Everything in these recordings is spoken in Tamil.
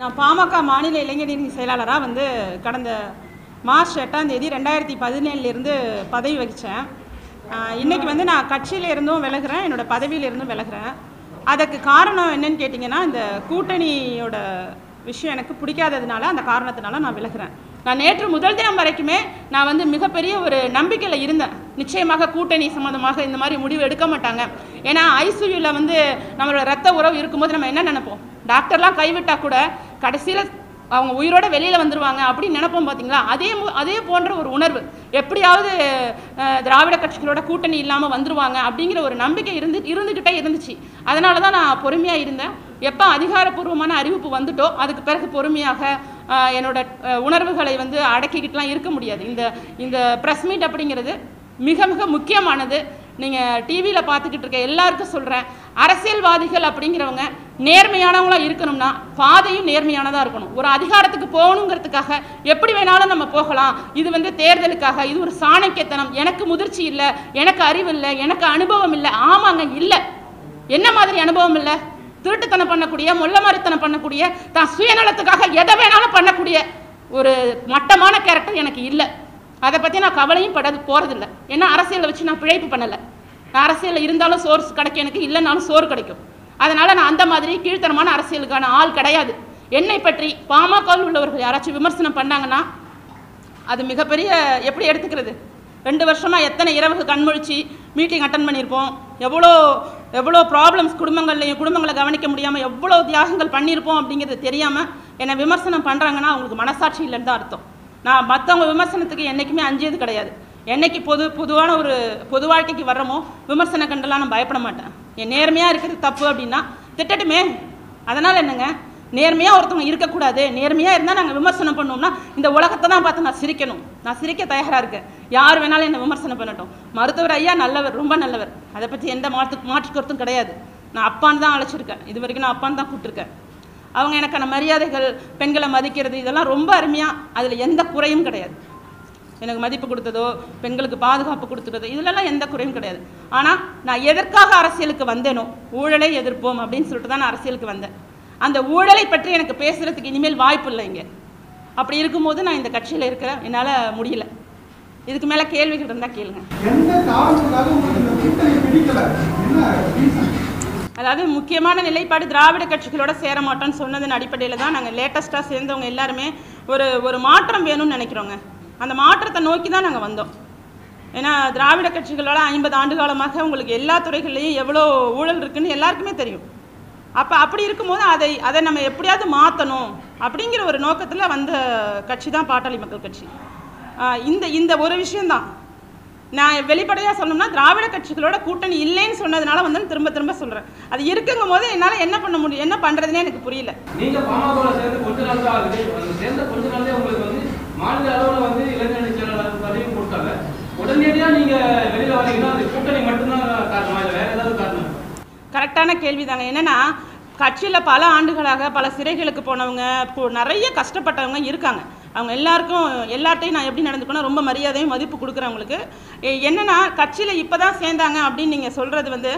நான் பாமக மாநில இளைஞரணி செயலாளராக வந்து கடந்த மார்ச் எட்டாம் தேதி ரெண்டாயிரத்தி பதினேழுலேருந்து பதவி வகித்தேன் இன்றைக்கி வந்து நான் கட்சியிலேருந்தும் விலகிறேன் விலகுறேன் என்னோட விலகிறேன். அதுக்கு காரணம் என்னன்னு கேட்டிங்கன்னா இந்த கூட்டணியோட விஷயம் எனக்கு பிடிக்காததுனால அந்த காரணத்தினால நான் விலகிறேன். நான் நேற்று முதல் தினம் வரைக்குமே நான் வந்து மிகப்பெரிய ஒரு நம்பிக்கையில் இருந்தேன். நிச்சயமாக கூட்டணி சம்மந்தமாக இந்த மாதிரி முடிவு எடுக்க மாட்டாங்க. ஏன்னா ஐசியூவில் வந்து நம்மளோட ரத்த உறவு இருக்கும்போது நம்ம என்ன நினைப்போம்? டாக்டர்லாம் கைவிட்டால் கூட கடைசியில் அவங்க உயிரோட வெளியில் வந்துருவாங்க அப்படின்னு நினைப்போம் பார்த்தீங்களா அதே மு- அதே போன்ற ஒரு உணர்வு. எப்படியாவது திராவிட கட்சிகளோட கூட்டணி இல்லாமல் வந்துருவாங்க அப்படிங்கிற ஒரு நம்பிக்கை இருந்து இருந்துக்கிட்டே இருந்துச்சு. அதனால தான் நான் பொறுமையாக இருந்தேன். எப்போ அதிகாரப்பூர்வமான அறிவிப்பு வந்துட்டோ அதுக்கு பிறகு பொறுமையாக என்னோட உணர்வுகளை வந்து அடக்கிக்கிட்டுலாம் இருக்க முடியாது. இந்த இந்த ப்ரெஸ் மீட் அப்படிங்கிறது மிக மிக முக்கியமானது. நீங்கள் டிவியில் பார்த்துக்கிட்டு இருக்க எல்லாருக்கும் சொல்கிறேன் அரசியல்வாதிகள் அப்படிங்கிறவங்க நேர்மையானவங்களாக இருக்கணும்னா பாதையும் நேர்மையானதாக இருக்கணும். ஒரு அதிகாரத்துக்கு போகணுங்கிறதுக்காக எப்படி வேணாலும் நம்ம போகலாம். இது வந்து தேர்தலுக்காக இது ஒரு சாணக்கியத்தனம். எனக்கு முதிர்ச்சி இல்லை எனக்கு அறிவு இல்லை எனக்கு அனுபவம் இல்லை. ஆமாங்க இல்லை. என்ன மாதிரி அனுபவம் இல்லை? திருட்டுத்தனம் பண்ணக்கூடிய மொல்ல மாதிரித்தனம் பண்ணக்கூடிய தான் சுயநலத்துக்காக எதை வேணாலும் பண்ணக்கூடிய ஒரு மட்டமான கேரக்டர் எனக்கு இல்லை. அதை பற்றி நான் கவலையும் படாது போகிறதில்ல ஏன்னா அரசியலை வச்சு நான் பிழைப்பு பண்ணலை. நான் அரசியலில் இருந்தாலும் சோர்ஸ் கிடைக்கும். எனக்கு இல்லைனாலும் சோறு கிடைக்கும். அதனால் நான் அந்த மாதிரி கீழ்த்தனமான அரசியலுக்கான ஆள் கிடையாது. என்னை பற்றி பாமகவில் உள்ளவர்கள் யாராச்சும் விமர்சனம் பண்ணாங்கன்னா அது மிகப்பெரிய எப்படி எடுத்துக்கிறது? ரெண்டு வருஷமாக எத்தனை இரவுக்கு கண்முழிச்சு மீட்டிங் அட்டன் பண்ணியிருப்போம். எவ்வளோ எவ்வளோ ப்ராப்ளம்ஸ் குடும்பங்கள்லையும் குடும்பங்களை கவனிக்க முடியாமல் எவ்வளோ தியாகங்கள் பண்ணியிருப்போம் அப்படிங்கிறது தெரியாமல் என்னை விமர்சனம் பண்ணுறாங்கன்னா அவங்களுக்கு மனசாட்சி இல்லைன்னு தான் அர்த்தம். நான் மற்றவங்க விமர்சனத்துக்கு என்றைக்குமே அஞ்சியது கிடையாது. என்னைக்கு பொது பொதுவான ஒரு பொது வாழ்க்கைக்கு வர்றோமோ விமர்சன கண்டெல்லாம் நான் பயப்பட மாட்டேன். என் நேர்மையாக இருக்கிறது தப்பு அப்படின்னா திட்டட்டுமே. அதனால் என்னங்க? நேர்மையாக ஒருத்தவங்க இருக்கக்கூடாது. நேர்மையாக இருந்தால் நாங்கள் விமர்சனம் பண்ணோம்னா இந்த உலகத்தை தான் பார்த்து நான் சிரிக்கணும். நான் சிரிக்க தயாராக இருக்கேன். யார் வேணாலும் என்னை விமர்சனம் பண்ணட்டும். மருத்துவர் ஐயா நல்லவர் ரொம்ப நல்லவர். அதை பற்றி எந்த மாற்று மாற்றுக்கருத்தும் கிடையாது. நான் அப்பான்னு தான் அழைச்சிருக்கேன். இது வரைக்கும் நான் அப்பான்னு தான் கூப்பிட்டுருக்கேன். அவங்க எனக்கான மரியாதைகள் பெண்களை மதிக்கிறது இதெல்லாம் ரொம்ப அருமையாக அதில் எந்த குறையும் கிடையாது. எனக்கு மதிப்பு கொடுத்ததோ பெண்களுக்கு பாதுகாப்பு கொடுத்ததோ இதுலலாம் எந்த குறையும் கிடையாது. ஆனால் நான் எதற்காக அரசியலுக்கு வந்தேனோ ஊழலை எதிர்ப்போம் அப்படின்னு சொல்லிட்டு தான் நான் அரசியலுக்கு வந்தேன். அந்த ஊழலை பற்றி எனக்கு பேசுகிறதுக்கு இனிமேல் வாய்ப்பு இல்லை இங்கே. அப்படி இருக்கும்போது நான் இந்த கட்சியில் இருக்கிறேன். என்னால் முடியல. இதுக்கு மேலே கேள்விகள் இருந்தால் கேளுங்க? அதாவது முக்கியமான நிலைப்பாடு திராவிட கட்சிகளோட சேர மாட்டோம்னு சொன்னதன் அடிப்படையில் தான் நாங்கள் லேட்டஸ்ட்டாக சேர்ந்தவங்க எல்லாருமே ஒரு ஒரு மாற்றம் வேணும்னு நினைக்கிறோங்க. அந்த மாற்றத்தை நோக்கி தான் நாங்கள் வந்தோம். ஏன்னா திராவிட கட்சிகளோட ஐம்பது ஆண்டு காலமாக உங்களுக்கு எல்லா துறைகள்லையும் எவ்வளோ ஊழல் இருக்குன்னு எல்லாருக்குமே தெரியும். அப்போ அப்படி இருக்கும்போது அதை அதை நம்ம எப்படியாவது மாற்றணும் அப்படிங்கிற ஒரு நோக்கத்தில் வந்த கட்சி தான் பாட்டாளி மக்கள் கட்சி. இந்த இந்த ஒரு விஷயந்தான் நான் வெளிப்படையாக சொல்லணும்னா திராவிட கட்சிகளோட கூட்டணி இல்லைன்னு சொன்னதுனால வந்து திரும்ப திரும்ப சொல்கிறேன் அது இருக்குங்கும் போது என்னால் என்ன பண்ண முடியும் என்ன பண்ணுறதுனே எனக்கு புரியல. மாநில அளவில் வந்து இளைஞர் செயலாளர் பதவியும் கொடுத்தாங்க. உடனடியாக நீங்கள் வெளியில் வரீங்கன்னா அது கூட்டணி மட்டும்தான் காரணமா? இல்லை வேறு ஏதாவது காரணம்? கரெக்டான கேள்வி தாங்க என்னென்னா கட்சியில் பல ஆண்டுகளாக பல சிறைகளுக்கு போனவங்க நிறைய கஷ்டப்பட்டவங்க இருக்காங்க. அவங்க எல்லாருக்கும் எல்லார்ட்டையும் நான் எப்படி நடந்துக்கணும் ரொம்ப மரியாதையும் மதிப்பு கொடுக்குறவங்களுக்கு என்னென்னா என்னன்னா கட்சியில் இப்போ தான் சேர்ந்தாங்க அப்படின்னு நீங்கள் சொல்கிறது வந்து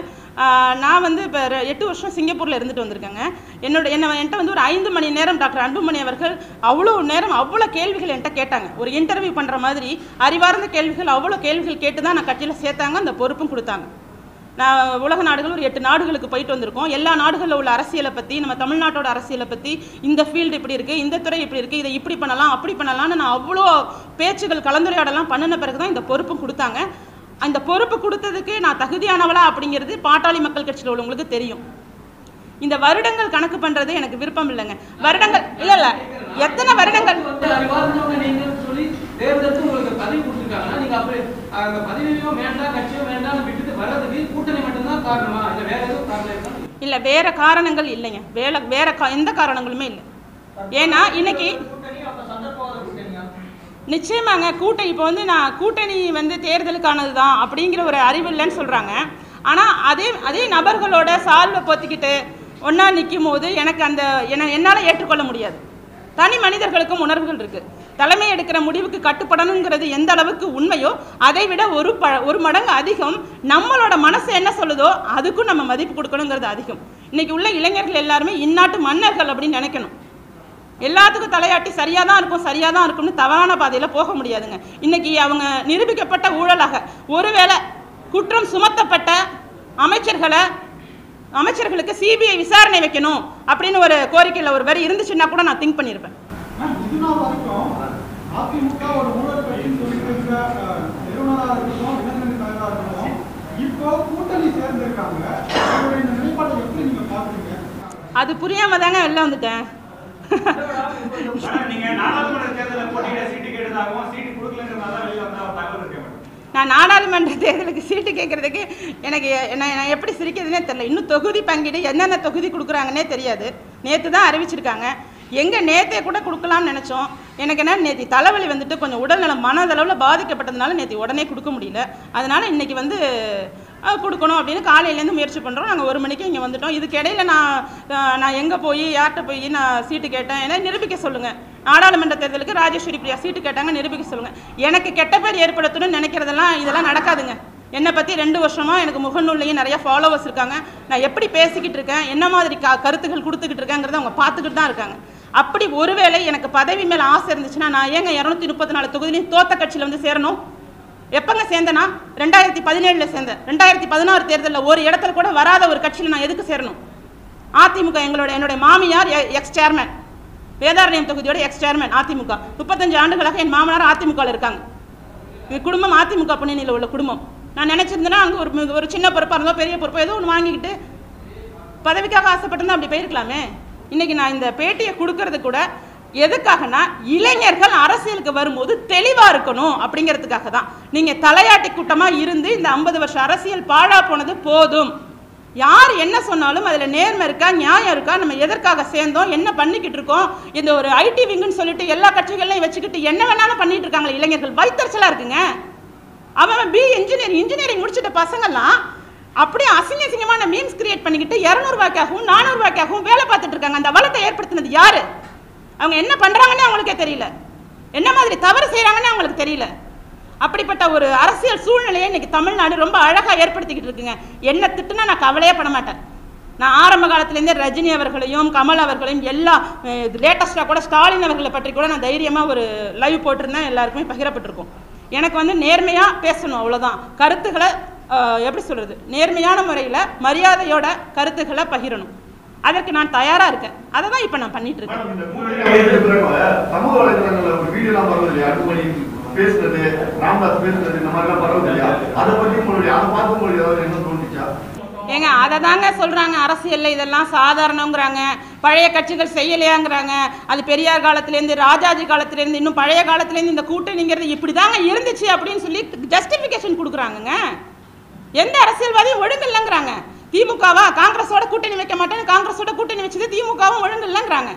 நான் வந்து இப்போ எட்டு வருஷம் சிங்கப்பூரில் இருந்துட்டு வந்திருக்கேங்க. என்னோட என்ன என்கிட்ட வந்து ஒரு ஐந்து மணி நேரம் டாக்டர் அன்புமணி அவர்கள் அவ்வளோ நேரம் அவ்வளோ கேள்விகள் என்கிட்ட கேட்டாங்க. ஒரு இன்டர்வியூ பண்ணுற மாதிரி அறிவார்ந்த கேள்விகள் அவ்வளோ கேள்விகள் கேட்டு தான் நான் கட்சியில் சேர்த்தாங்க அந்த பொறுப்பும் கொடுத்தாங்க. நான் உலக நாடுகள் ஒரு எட்டு நாடுகளுக்கு போயிட்டு வந்திருக்கோம். எல்லா நாடுகளில் உள்ள அரசியலை பற்றி நம்ம தமிழ்நாட்டோட அரசியலை பற்றி இந்த ஃபீல்டு இப்படி இருக்குது இந்த துறை இப்படி இருக்குது இதை இப்படி பண்ணலாம் அப்படி பண்ணலாம்னு நான் அவ்வளோ பேச்சுகள் கலந்துரையாடலாம் பண்ணின பிறகு தான் இந்த பொறுப்பு கொடுத்தாங்க. அந்த பொறுப்பு கொடுத்ததுக்கு நான் தகுதியானவளா அப்படிங்கிறது பாட்டாளி மக்கள் கட்சியில் உள்ளவங்களுக்கு தெரியும். இந்த வருடங்கள் கணக்கு பண்ணுறது எனக்கு விருப்பம் இல்லைங்க. வருடங்கள் இல்லை இல்லை. எத்தனை வருடங்கள்? தேர்ந்தெடுத்து உங்களுக்கு பதவி கொடுத்துருக்காங்கன்னா அப்படி அந்த பதவியும் வேண்டாம் கட்சியும் வர்றதுக்கு கூட்டணி மட்டும்தான் காரணமா? இல்ல வேற எதுவும் காரணம் இருக்கா? இல்லை வேற காரணங்கள் இல்லைங்க. வேற வேற கா- எந்த காரணங்களுமே இல்லை. ஏன்னா இன்னைக்கு நிச்சயமாங்க கூட்டணி இப்போ வந்து நான் கூட்டணி வந்து தேர்தலுக்கானது தான் அப்படிங்கிற ஒரு அறிவு இல்லைன்னு சொல்கிறாங்க ஆனால் அதே அதே நபர்களோட சால்வை பொத்திக்கிட்டு ஒன்றா நிற்கும் போது எனக்கு அந்த என்ன என்னால் ஏற்றுக்கொள்ள முடியாது. தனி மனிதர்களுக்கும் உணர்வுகள் இருக்குது தலைமை எடுக்கிற முடிவுக்கு கட்டுப்படணுங்கிறது எந்த அளவுக்கு உண்மையோ அதை விட ஒரு ப ஒரு மடங்கு அதிகம் நம்மளோட மனசு என்ன சொல்லுதோ அதுக்கும் நம்ம மதிப்பு கொடுக்கணுங்கிறது அதிகம். இன்னைக்கு உள்ள இளைஞர்கள் எல்லாருமே இந்நாட்டு மன்னர்கள் அப்படின்னு நினைக்கணும். எல்லாத்துக்கும் தலையாட்டி சரியாக தான் இருக்கும் சரியாக தான் இருக்கும்னு தவறான பாதையில் போக முடியாதுங்க. இன்னைக்கு அவங்க நிரூபிக்கப்பட்ட ஊழலாக ஒருவேளை குற்றம் சுமத்தப்பட்ட அமைச்சர்களை அமைச்சர்களுக்கு சிபிஐ விசாரணை வைக்கணும் அப்படின்னு ஒரு கோரிக்கையில் ஒரு வரி இருந்துச்சுன்னா கூட நான் திங்க் பண்ணியிருப்பேன் இது நாள் வரைக்கும் அதிமுக ஒரு ஊழல் கட்சின்னு சொல்லிட்டு இருக்கிற அஹ், நிறுவனரா இருக்கட்டும் இளைஞர் தலைவரா இருக்கட்டும் இப்போ கூட்டணி சேர்ந்திருக்காங்க. இந்த நிலைப்பாட்டை எப்படி நீங்க பாக்குறீங்க அது புரியாம தாங்க வெளில வந்துட்டேன். ஆனா நீங்க நாடாளுமன்ற தேர்தலில் போட்டியிட சீட்டு கேட்டதாகவும் சீட்டு கொடுக்கலங்கிறதால வெளியில வந்த ஒரு தகவல் இருக்கு மேடம். நான் நாடாளுமன்ற தேர்தலுக்கு சீட்டு கேட்கறதுக்கு எனக்கு என்ன நான் எப்படி சிரிக்கிறதுனே தெரியல. இன்னும் தொகுதி பங்கீடு என்னென்ன தொகுதி கொடுக்குறாங்கன்னே தெரியாது. நேற்று தான் அறிவிச்சிருக்காங்க. எங்கே நேற்றே கூட கொடுக்கலாம்னு நினச்சோம். எனக்கு என்ன நேற்று தலைவலி வந்துட்டு கொஞ்சம் உடல்நலம் மனதளவில் பாதிக்கப்பட்டதுனால நேற்று உடனே கொடுக்க முடியல. அதனால் இன்றைக்கி வந்து கொடுக்கணும் அப்படின்னு காலையிலேருந்து முயற்சி பண்ணுறோம் நாங்கள் ஒரு மணிக்கு இங்கே வந்துட்டோம். இதுக்கு இடையில நான் நான் எங்கே போய் யார்கிட்ட போய் நான் சீட்டு கேட்டேன்? ஏன்னா நிரூபிக்க சொல்லுங்கள் நாடாளுமன்ற தேர்தலுக்கு ராஜேஸ்வரி பிரியா சீட்டு கேட்டாங்க நிரூபிக்க சொல்லுங்கள் எனக்கு கெட்ட பேர் ஏற்படுத்தணும்னு நினைக்கிறதெல்லாம் இதெல்லாம் நடக்காதுங்க. என்னை பற்றி ரெண்டு வருஷமாக எனக்கு முகநூல்லையும் நிறைய ஃபாலோவர்ஸ் இருக்காங்க. நான் எப்படி பேசிக்கிட்டு இருக்கேன்? என்ன மாதிரி க கருத்துக்கள் கொடுத்துக்கிட்டு இருக்கேங்கிறத அவங்க பார்த்துக்கிட்டு தான் இருக்காங்க. அப்படி ஒருவேளை எனக்கு பதவி மேலே ஆசை இருந்துச்சுன்னா நான் ஏங்க இரநூத்தி முப்பத்தி நாலு தொகுதியிலையும் தோத்த கட்சியில் வந்து சேரணும்? எப்பங்க சேர்ந்தேன்னா ரெண்டாயிரத்தி பதினேழில் சேர்ந்தேன். ரெண்டாயிரத்தி பதினாறு தேர்தலில் ஒரு இடத்துல கூட வராத ஒரு கட்சியில் நான் எதுக்கு சேரணும்? அதிமுக எங்களோட என்னுடைய மாமியார் எக்ஸ் சேர்மேன் வேதாரண்யம் தொகுதியோட எக்ஸ் சேர்மேன் அதிமுக. முப்பத்தஞ்சு ஆண்டுகளாக என் மாமனார் அதிமுகவில் இருக்காங்க. இது குடும்பம் அதிமுக பின்னணியில் உள்ள குடும்பம். நான் நினச்சிருந்தேன்னா அங்கே ஒரு ஒரு சின்ன பொறுப்பாக இருந்தோ பெரிய பொறுப்போ ஏதோ ஒன்று வாங்கிக்கிட்டு பதவிக்காக ஆசைப்பட்டிருந்தா அப்படி போயிருக்கலாமே. இன்றைக்கி நான் இந்த பேட்டியை கொடுக்கறது கூட எதுக்காகனா இளைஞர்கள் அரசியலுக்கு வரும்போது தெளிவாக இருக்கணும் அப்படிங்கிறதுக்காக தான். நீங்கள் தலையாட்டி கூட்டமாக இருந்து இந்த ஐம்பது வருஷம் அரசியல் பாழா போனது போதும். யார் என்ன சொன்னாலும் அதில் நேர்மை இருக்கா நியாயம் இருக்கா நம்ம எதற்காக சேர்ந்தோம் என்ன பண்ணிக்கிட்டு இருக்கோம் இந்த ஒரு ஐடி விங்குன்னு சொல்லிட்டு எல்லா கட்சிகளையும் வச்சுக்கிட்டு என்ன வேணாலும் பண்ணிட்டு இருக்காங்களே இளைஞர்கள். வைத்தறிச்சலா இருக்குங்க. அவன் பி இன்ஜினியரிங் இன்ஜினியரிங் முடிச்சிட்ட பசங்கெல்லாம் அப்படியே அசிங்க அசிங்கமான மீம்ஸ் கிரியேட் பண்ணிக்கிட்டு இரநூறுவாய்க்காகவும் நானூறுவாய்க்காகவும் வேலை பார்த்துட்டு இருக்காங்க. அந்த வளத்தை ஏற்படுத்தினது யார்? அவங்க என்ன பண்ணுறாங்கன்னு அவங்களுக்கே தெரியல. என்ன மாதிரி தவறு செய்கிறாங்கன்னு அவங்களுக்கு தெரியல. அப்படிப்பட்ட ஒரு அரசியல் சூழ்நிலையை இன்னைக்கு தமிழ்நாடு ரொம்ப அழகாக ஏற்படுத்திக்கிட்டு இருக்குங்க. என்ன திட்டுனா நான் கவலையே பண்ண மாட்டேன். நான் ஆரம்ப காலத்துலேருந்தே ரஜினி அவர்களையும் கமல் அவர்களையும் எல்லா லேட்டஸ்ட்டாக கூட ஸ்டாலின் அவர்களை பற்றி கூட நான் தைரியமாக ஒரு லைவ் போட்டிருந்தேன். எல்லாருக்குமே பகிரப்பட்டிருக்கோம். எனக்கு வந்து நேர்மையாக பேசணும் அவ்வளோதான் கருத்துக்களை எப்படி சொல்கிறது நேர்மையான முறையில் மரியாதையோட கருத்துக்களை பகிரணும். அதற்கு நான் தயாராக இருக்கேன். அதை தான் இப்போ நான் பண்ணிட்டு இருக்கேன். பேசுறது ராம்தாஸ் பேசுறது இந்த இல்லையா? அதை உங்களுடைய அதை ஏதாவது என்ன தோணுச்சா? ஏங்க அதை தாங்க சொல்கிறாங்க அரசியலில். இதெல்லாம் சாதாரணங்கிறாங்க. பழைய கட்சிகள் செய்யலையாங்கிறாங்க. அது பெரியார் காலத்துலேருந்து ராஜாஜி காலத்துலேருந்து இன்னும் பழைய காலத்துலேருந்து இந்த கூட்டணிங்கிறது இப்படி தாங்க இருந்துச்சு அப்படின்னு சொல்லி ஜஸ்டிஃபிகேஷன் கொடுக்குறாங்கங்க. எந்த அரசியல்வாதியும் ஒழுங்கு இல்லைங்கிறாங்க. திமுகவா? காங்கிரஸோட கூட்டணி வைக்க மாட்டேன்னு காங்கிரஸோட கூட்டணி வச்சது திமுகவும் ஒழுங்கு இல்லைங்கிறாங்க.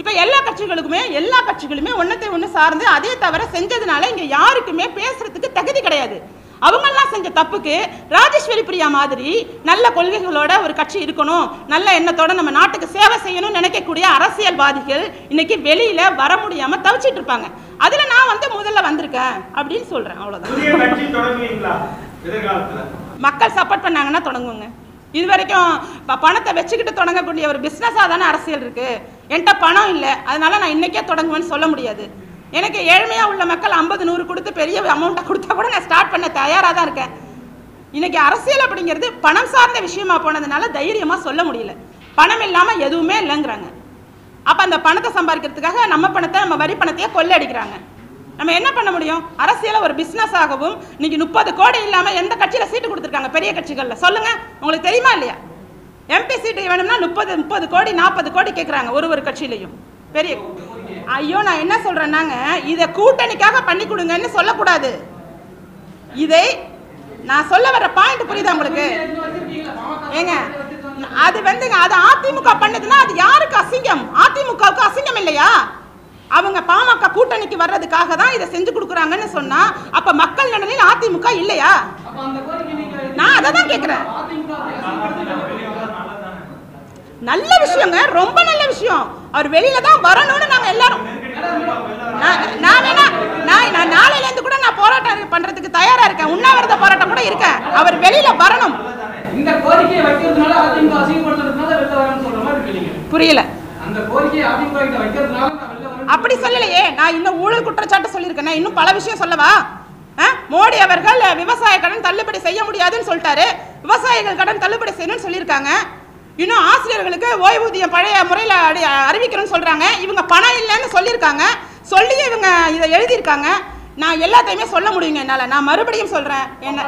இப்போ எல்லா கட்சிகளுக்குமே எல்லா கட்சிகளுமே ஒன்றத்தை ஒன்று சார்ந்து அதே தவிர செஞ்சதுனால இங்கே யாருக்குமே பேசுறதுக்கு தகுதி கிடையாது. அவங்கெல்லாம் செஞ்ச தப்புக்கு ராஜேஸ்வரி பிரியா மாதிரி நல்ல கொள்கைகளோட ஒரு கட்சி இருக்கணும். நல்ல எண்ணத்தோட நம்ம நாட்டுக்கு சேவை செய்யணும்னு நினைக்கக்கூடிய அரசியல்வாதிகள் இன்னைக்கு வெளியில வர முடியாம தவிச்சிட்டு இருப்பாங்க. அதுல நான் வந்து முதல்ல வந்திருக்கேன் அப்படின்னு சொல்றேன். அவ்வளவுதான். மக்கள் சப்போர்ட் பண்ணாங்கன்னா தொடங்குவோங்க. இது வரைக்கும் ப- பணத்தை வச்சுக்கிட்டு தொடங்கக்கூடிய ஒரு பிஸ்னஸாக தானே அரசியல் இருக்கு. என்கிட்ட பணம் இல்லை. அதனால நான் இன்னைக்கே தொடங்குவேன்னு சொல்ல முடியாது. எனக்கு ஏழ்மையாக உள்ள மக்கள் ஐம்பது நூறு கொடுத்து பெரிய அமௌண்ட்டை கொடுத்தா கூட நான் ஸ்டார்ட் பண்ண தயாராக தான் இருக்கேன். இன்னைக்கு அரசியல் அப்படிங்கிறது பணம் சார்ந்த விஷயமா போனதுனால தைரியமாக சொல்ல முடியல. பணம் இல்லாமல் எதுவுமே இல்லைங்கிறாங்க. அப்போ அந்த பணத்தை சம்பாதிக்கிறதுக்காக நம்ம பணத்தை நம்ம வரி பணத்தையே கொள்ளை அடிக்கிறாங்க. நம்ம என்ன பண்ண முடியும்? அரசியலை ஒரு பிஸ்னஸ் ஆகவும் இன்னைக்கு முப்பது கோடி இல்லாமல் எந்த கட்சியில் சீட்டு கொடுத்துருக்காங்க? பெரிய கட்சிகளில். சொல்லுங்க. உங்களுக்கு தெரியுமா இல்லையா? எம்பி சீட்டு வேணும்னா முப்பது முப்பது கோடி நாற்பது கோடி கேட்குறாங்க ஒரு ஒரு கட்சியிலையும். பெரிய ஐயோ நான் என்ன சொல்றேன்னாங்க இதை கூட்டணிக்காக பண்ணி கொடுங்கன்னு சொல்லக்கூடாது. இதை நான் சொல்ல வர பாயிண்ட் புரியுதா உங்களுக்கு? ஏங்க அது வந்துங்க அது அதிமுக பண்ணதுன்னா அது யாருக்கு அசிங்கம்? அதிமுகவுக்கு அசிங்கம் இல்லையா? அவங்க பாமக கூட்டணிக்கு வர்றதுக்காக தான் இதை செஞ்சு கொடுக்குறாங்கன்னு சொன்னா அப்ப மக்கள் நலனில் அதிமுக இல்லையா? நான் அதை தான் கேட்குறேன் நல்ல விஷயங்க ரொம்ப நல்ல விஷயம். அவர் வெளியில தான் வரணும்னு நாங்க எல்லாரும் நான் வேணா நான் நாளையில இருந்து கூட நான் போராட்டம் பண்றதுக்கு தயாரா இருக்கேன். உண்ணாவிரத போராட்டம் கூட இருக்கேன். அவர் வெளியில வரணும். இந்த கோரிக்கையை வைக்கிறதுனால அதிமுக அசிங்கப்படுத்துறதுனால வெளில வரேன்னு சொல்ற மாதிரி இருக்கு நீங்க புரியல. அந்த கோரிக்கையை அதிமுக வைக்கிறதுனால அப்படி சொல்லலையே. நான் இன்னும் ஊழல் குற்றச்சாட்டு சொல்லியிருக்கேனே. இன்னும் பல விஷயம் சொல்லவா? ஆ? மோடி அவர்கள் விவசாய கடன் தள்ளுபடி செய்ய முடியாதுன்னு சொல்லிட்டாரு. விவசாயிகள் கடன் தள்ளுபடி செய்யணும்னு சொல்லியிருக்காங்க. இன்னும் ஆசிரியர்களுக்கு ஓய்வூதியம் பழைய முறையில் அடி அறிவிக்கணும்னு சொல்கிறாங்க இவங்க பணம் இல்லைன்னு சொல்லியிருக்காங்க. சொல்லி இவங்க இதை எழுதியிருக்காங்க. நான் எல்லாத்தையுமே சொல்ல முடியுங்க என்னால்? நான் மறுபடியும் சொல்கிறேன் என்ன?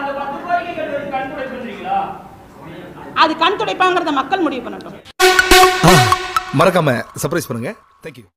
அது கண் துடைப்பாங்கிறத மக்கள் முடிவு பண்ணட்டும். மறக்காம சர்ப்ரைஸ் பண்ணுங்க. தேங்க்யூ